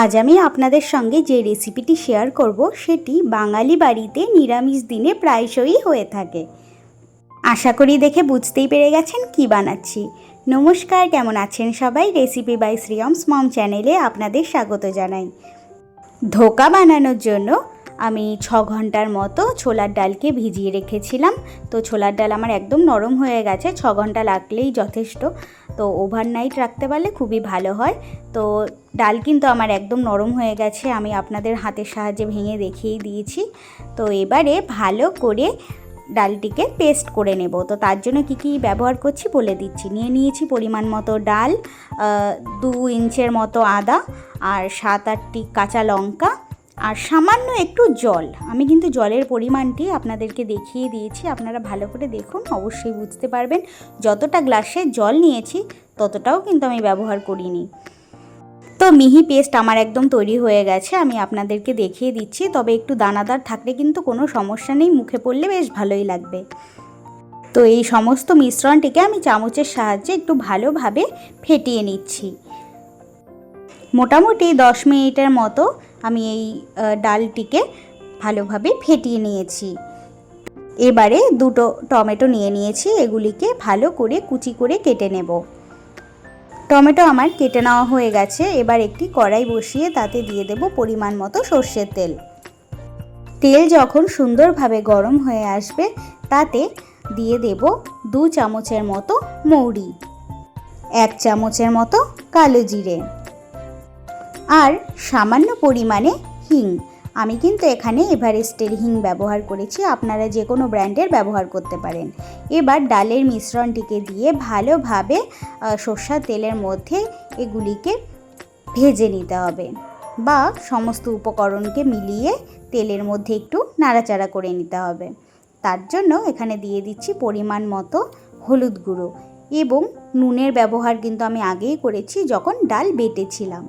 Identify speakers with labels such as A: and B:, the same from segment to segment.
A: আজ আমি আপনাদের সঙ্গে যে রেসিপিটি শেয়ার করব, সেটি বাঙালি বাড়িতে নিরামিষ দিনে প্রায়শই হয়ে থাকে। আশা করি দেখে বুঝতেই পেরে গেছেন কি বানাচ্ছি। নমস্কার, কেমন আছেন সবাই? রেসিপি বাই শ্রিয়মস মম চ্যানেলে আপনাদের স্বাগত জানাই। ধোকা বানানোর জন্য আমি ছ ঘণ্টার মতো ছোলার ডালকে ভিজিয়ে রেখেছিলাম। তো ছোলার ডাল আমার একদম নরম হয়ে গেছে, ছ ঘণ্টা লাগলেই যথেষ্ট। তো ওভারনাইট রাখতে পারলে খুবই ভালো হয়। তো ডাল কিন্তু আমার একদম নরম হয়ে গেছে, আমি আপনাদের হাতের সাহায্যে ভেঙে দেখিয়ে দিয়েছি। তো এবারে ভালো করে ডালটিকে পেস্ট করে নেব। তো তার জন্য কি কি ব্যবহার করছি বলে দিচ্ছি। নিয়ে নিয়েছি পরিমাণ মতো ডাল দু ইঞ্চের মতো আদা আর সাত আটটি কাঁচা লঙ্কা আর সামান্য একটু জল। আমি কিন্তু জলের পরিমাণটি আপনাদেরকে দেখিয়ে দিয়েছি, আপনারা ভালো করে দেখুন, অবশ্যই বুঝতে পারবেন। যতটা গ্লাসে জল নিয়েছি, ততটাও কিন্তু আমি ব্যবহার করিনি। তো মিহি পেস্ট আমার একদম তৈরি হয়ে গেছে, আমি আপনাদেরকে দেখিয়ে দিচ্ছি। তবে একটু দানাদার থাকলে কিন্তু কোনো সমস্যা নেই, মুখে পড়লে বেশ ভালোই লাগবে। তো এই সমস্ত মিশ্রণটিকে আমি চামচের সাহায্যে একটু ভালোভাবে ফেটিয়ে নিচ্ছি। মোটামুটি দশ মিনিটের মতো আমি এই ডালটিকে ভালোভাবে ফেটিয়ে নিয়েছি। এবারে দুটো টমেটো নিয়ে নিয়েছি, এগুলিকে ভালো করে কুচি করে কেটে নেব। টমেটো আমার কেটে নেওয়া হয়ে গেছে, এবার একটি কড়াই বসিয়ে তাতে দিয়ে দেব পরিমাণ মতো সর্ষের তেল। তেল যখন সুন্দরভাবে গরম হয়ে আসবে, তাতে দিয়ে দেব দু চামচের মতো মৌরি, এক চামচের মতো কালো জিরে। আর সামান্য পরিমাণে হিং। আমি কিন্তু এখানে এভারেস্টের হিং ব্যবহার করেছি আপনারা যে কোনো ব্র্যান্ডের ব্যবহার করতে পারেন। এবার ডালের মিশ্রণটিকে দিয়ে ভালোভাবে আহ, সর্ষার তেলের মধ্যে এগুলিকে ভেজে নিতে হবে বা সমস্ত উপকরণকে মিলিয়ে তেলের মধ্যে একটু নাড়াচাড়া করে নিতে হবে। তার জন্য এখানে দিয়ে দিচ্ছি পরিমাণ মতো হলুদ গুঁড়ো এবং নুনের ব্যবহার কিন্তু আমি আগেই করেছি যখন ডাল বেটেছিলাম।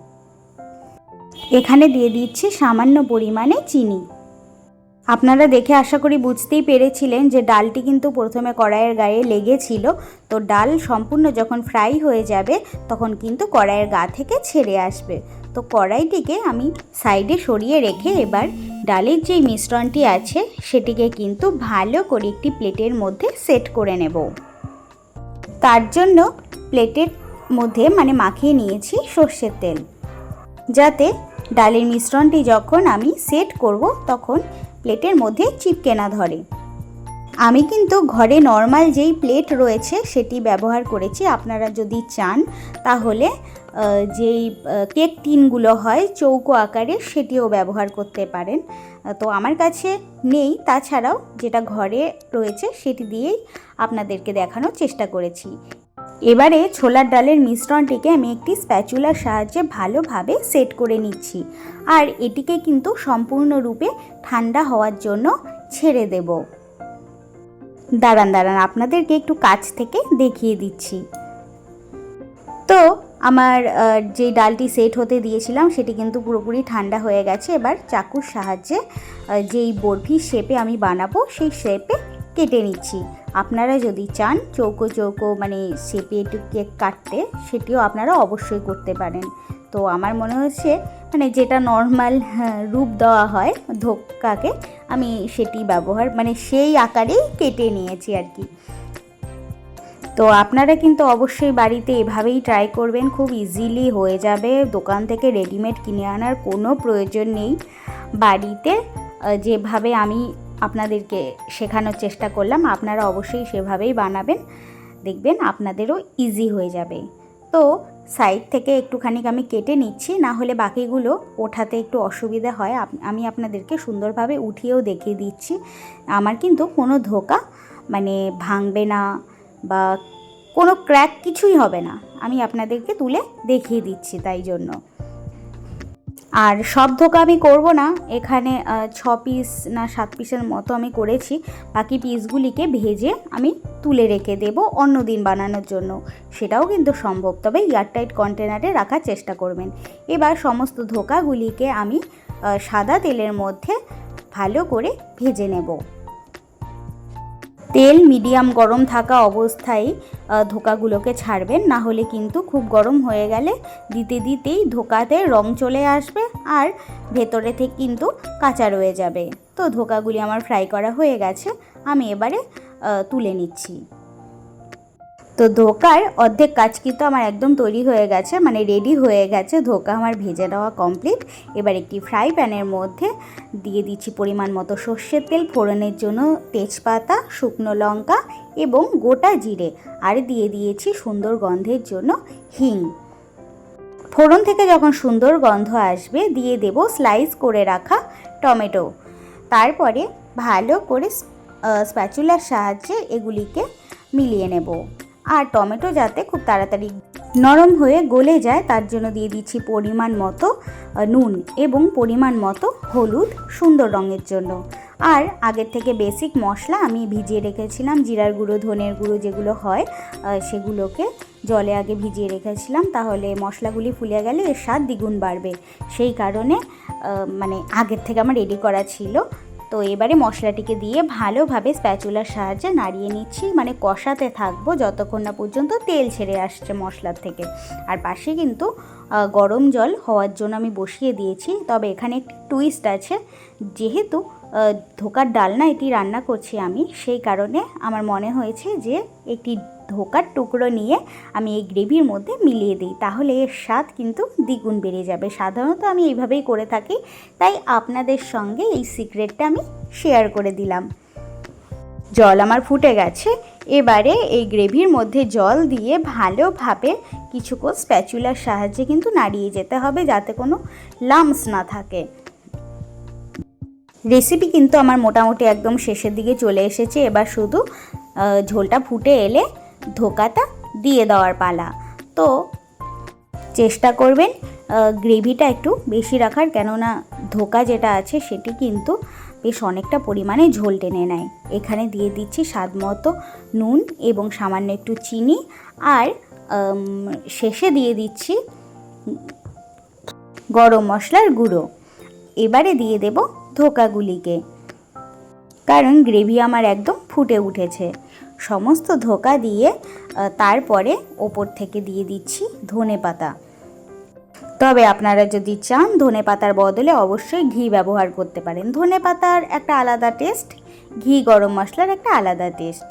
A: এখানে দিয়ে দিচ্ছি সামান্য পরিমাণে চিনি। আপনারা দেখে আশা করি বুঝতেই পেরেছিলেন যে ডালটি কিন্তু প্রথমে কড়াইয়ের গায়ে লেগেছিল তো ডাল সম্পূর্ণ যখন ফ্রাই হয়ে যাবে, তখন কিন্তু কড়াইয়ের গা থেকে ছেড়ে আসবে। তো কড়াইটিকে আমি সাইডে সরিয়ে রেখে এবার ডালের যে মিশ্রণটি আছে, সেটিকে কিন্তু ভালো করে একটি প্লেটের মধ্যে সেট করে নেব। তার জন্য প্লেটের মধ্যে মানে মাখিয়ে নিয়েছি সর্ষের তেল। যাতে ডালের মিশ্রণটি যখন আমি সেট করব, তখন প্লেটের মধ্যে চিপকে না ধরে। আমি কিন্তু ঘরে নর্মাল যেই প্লেট রয়েছে, সেটি ব্যবহার করেছি। আপনারা যদি চান, তাহলে যেই কেক টিনগুলো হয়, চৌকো আকারের সেটিও ব্যবহার করতে পারেন। তো আমার কাছে নেই। তাছাড়াও যেটা ঘরে রয়েছে, সেটি দিয়েই আপনাদেরকে দেখানোর চেষ্টা করেছি। এবারে ছোলার ডালের মিশ্রণটিকে আমি একটি স্প্যাচুলার সাহায্যে ভালোভাবে সেট করে নিচ্ছি। আর এটিকে কিন্তু সম্পূর্ণরূপে ঠান্ডা হওয়ার জন্য ছেড়ে দেব। দাঁড়ান দাঁড়ান, আপনাদেরকে একটু কাছ থেকে দেখিয়ে দিচ্ছি। তো, আমার যে ডালটি সেট হতে দিয়েছিলাম, সেটি কিন্তু পুরোপুরি ঠান্ডা হয়ে গেছে। এবার চাকুর সাহায্যে যেই বরফির শেপে আমি বানাবো, সেই শেপে কেটে নিচ্ছি। আপনারা যদি চান চৌকো চৌকো মানে শেপে একটু কেক কাটতে, সেটিও আপনারা অবশ্যই করতে পারেন। তো আমার মনে হচ্ছে মানে যেটা নর্মাল রূপ দেওয়া হয় ধোক্কাকে, আমি সেটি ব্যবহার মানে সেই আকারেই কেটে নিয়েছি আর কি। তো আপনারা কিন্তু অবশ্যই বাড়িতে এভাবেই ট্রাই করবেন, খুব ইজিলি হয়ে যাবে। দোকান থেকে রেডিমেড কিনে আনার কোনো প্রয়োজন নেই। বাড়িতে যেভাবে আমি আপনাদেরকে শেখানোর চেষ্টা করলাম। আপনারা অবশ্যই সেভাবেই বানাবেন। দেখবেন আপনাদেরও ইজি হয়ে যাবে। তো সাইড থেকে একটুখানি আমি কেটে নিচ্ছি, না হলে বাকিগুলো ওঠাতে একটু অসুবিধা হয়। আমি আপনাদেরকে সুন্দরভাবে উঠিয়েও দেখিয়ে দিচ্ছি। আমার কিন্তু কোনো ধোকা মানে ভাঙবে না বা কোনো ক্র্যাক কিছুই হবে না। আমি আপনাদেরকে তুলে দেখিয়ে দিচ্ছি তাই জন্য। আর সব ধোকা আমি করব না। এখানে ছ পিস না সাত পিসের মতো আমি করেছি। বাকি পিসগুলিকে ভেজে আমি তুলে রেখে দেব অন্য দিন বানানোর জন্য। সেটাও কিন্তু সম্ভব। তবে এয়ারটাইট কন্টেনারে রাখার চেষ্টা করবেন। এবার সমস্ত ধোকাগুলিকে আমি সাদা তেলের মধ্যে ভালো করে ভেজে নেব। তেল মিডিয়াম গরম থাকা অবস্থায় ধোকাগুলোকে ছাড়বেন। না হলে কিন্তু খুব গরম হয়ে গেলে দিতে দিতেই ধোকাতে রং চলে আসবে আর ভেতরে থেকে কিন্তু কাঁচা রয়ে যাবে। তো ধোকাগুলি আমার ফ্রাই করা হয়ে গেছে। আমি এবারে তুলে নিচ্ছি। তো ধোকার অর্ধেক কাজ কিন্তু আমার একদম তৈরি হয়ে গেছে মানে রেডি হয়ে গেছে। ধোকা আমার ভেজে নেওয়া কমপ্লিট এবার একটি ফ্রাই প্যানের মধ্যে দিয়ে দিচ্ছি পরিমাণ মতো সর্ষের তেল, ফোড়নের জন্য তেজপাতা, শুকনো লঙ্কা এবং গোটা জিরে। আর দিয়ে দিয়েছি সুন্দর গন্ধের জন্য হিং। ফোড়ন থেকে যখন সুন্দর গন্ধ আসবে, দিয়ে দেব স্লাইস করে রাখা টমেটো। তারপরে ভালো করে স্প্যাচুলার সাহায্যে এগুলিকে মিলিয়ে নেব। আর টমেটো যাতে খুব তাড়াতাড়ি নরম হয়ে গলে যায়, তার জন্য দিয়ে দিচ্ছি পরিমাণ মতো নুন এবং পরিমাণ মতো হলুদ সুন্দর রঙের জন্য। আর আগের থেকে বেসিক মশলা আমি ভিজিয়ে রেখেছিলাম, জিরার গুঁড়ো, ধনের গুঁড়ো যেগুলো হয় সেগুলোকে জলে আগে ভিজিয়ে রেখেছিলাম, তাহলে মশলাগুলি ফুলে গেলে এর স্বাদ দ্বিগুণ বাড়বে। সেই কারণে মানে আগের থেকে আমার রেডি করা ছিল তো এবারে মশলাটিকে দিয়ে ভালোভাবে স্প্যাচুলার সাহায্যে নাড়িয়ে নিচ্ছি। মানে কষাতে থাকব যতক্ষণ না পর্যন্ত তেল ছেড়ে আসছে মশলার থেকে। আর পাশে কিন্তু গরম জল হওয়ার জন্য আমি বসিয়ে দিয়েছি। তবে এখানে একটি টুইস্ট আছে। যেহেতু ধোকার ডালনা এটি রান্না করছি আমি, সেই কারণে আমার মনে হয়েছে যে একটি ধোকার টুকরো নিয়ে আমি এই গ্রেভির মধ্যে মিলিয়ে দিই। তাহলে এর স্বাদ কিন্তু দ্বিগুণ বেড়ে যাবে। সাধারণত আমি এইভাবেই করে থাকি। তাই আপনাদের সঙ্গে এই সিক্রেটটা আমি শেয়ার করে দিলাম। জল আমার ফুটে গেছে। এবারে এই গ্রেভির মধ্যে জল দিয়ে ভালোভাবে কিছুক্ষণ স্প্যাচুলার সাহায্যে কিন্তু নাড়িয়ে যেতে হবে যাতে কোনো লামস না থাকে। রেসিপি কিন্তু আমার মোটামুটি একদম শেষের দিকে চলে এসেছে। এবার শুধু ঝোলটা ফুটে এলে ধোকাটা দিয়ে দেওয়ার পালা। তো চেষ্টা করবেন গ্রেভিটা একটু বেশি রাখার, কেননা ধোকা যেটা আছে সেটি কিন্তু বেশ অনেকটা পরিমাণে ঝোল টেনে নেয়। এখানে দিয়ে দিচ্ছি স্বাদ মতো নুন এবং সামান্য একটু চিনি আর শেষে দিয়ে দিচ্ছি গরম মশলার গুঁড়ো। এবারে দিয়ে দেব ধোকাগুলিকে। কারণ গ্রেভি আমার একদম ফুটে উঠেছে। সমস্ত ধোকা দিয়ে তারপরে ওপর থেকে দিয়ে দিচ্ছি ধনে পাতা। তবে আপনারা যদি চান ধনে পাতার বদলে অবশ্যই ঘি ব্যবহার করতে পারেন। ধনে পাতার একটা আলাদা টেস্ট, ঘি গরম মশলার একটা আলাদা টেস্ট।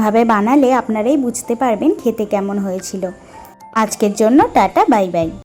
A: ভাবে বানালে আপনারাই বুঝতে পারবেন খেতে কেমন হয়েছিল। আজকের জন্য টাটা, বাই বাই।